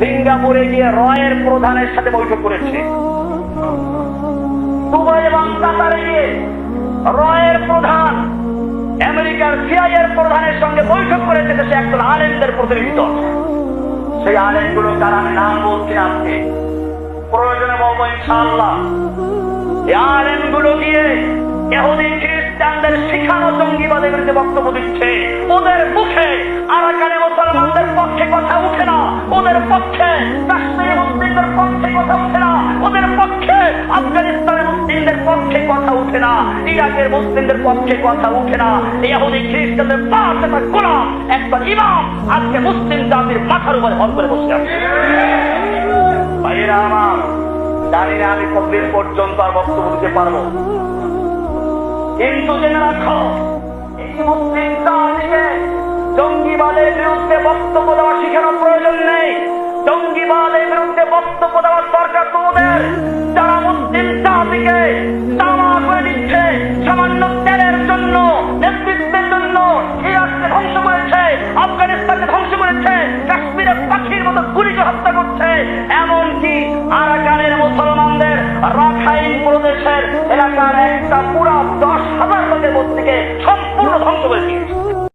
সিঙ্গাপুরে গিয়ে রয়ের প্রধানের সাথে বৈঠক করেছে। দুবাই এবং কাতারে গিয়ে রয়ের প্রধান, আমেরিকার সিআই এর প্রধানের সঙ্গে বৈঠক করেছে দেশে একজন আলেমদের প্রতিনিধিত্ব। সেই আলেমগুলো আমি নাম বলছি আজকে প্রয়োজনে বলব ইনশাআল্লাহ। এই আলেমগুলো শিখানো জঙ্গিবাদের বিরুদ্ধে বক্তব্য দিচ্ছে। ওদের মুখে আরাকানে মুসলমানদের পক্ষে কথা উঠে না। ওদের পক্ষে কাশ্মীরি মুসলিমদের পক্ষে কথা উঠে না। ওদের পক্ষে আফগানিস্তানের মুসলিমদের পক্ষে কথা উঠে না। ইরাকের মুসলিমদের পক্ষে কথা উঠে না। এহুদি খ্রিস্টানদের পাঁচ একটা গোলাম, একটা ইমাম, আজকে মুসলিম জাতির মাথার উপরে হল করে বসে আছে। আমার, জানি না আমি কতদিন পর্যন্ত আর বক্তব্য দিতে পারব। কিন্তু জেনে রাখো এই মুসলিম জাতিকে জঙ্গিবাদের বিরুদ্ধে বক্তব্য দেওয়া শিখানোর প্রয়োজন নেই। জঙ্গিবাদের বিরুদ্ধে বক্তব্য দেওয়ার দরকার তোমাদের। সম্পূর্ণ ধ্বংস করে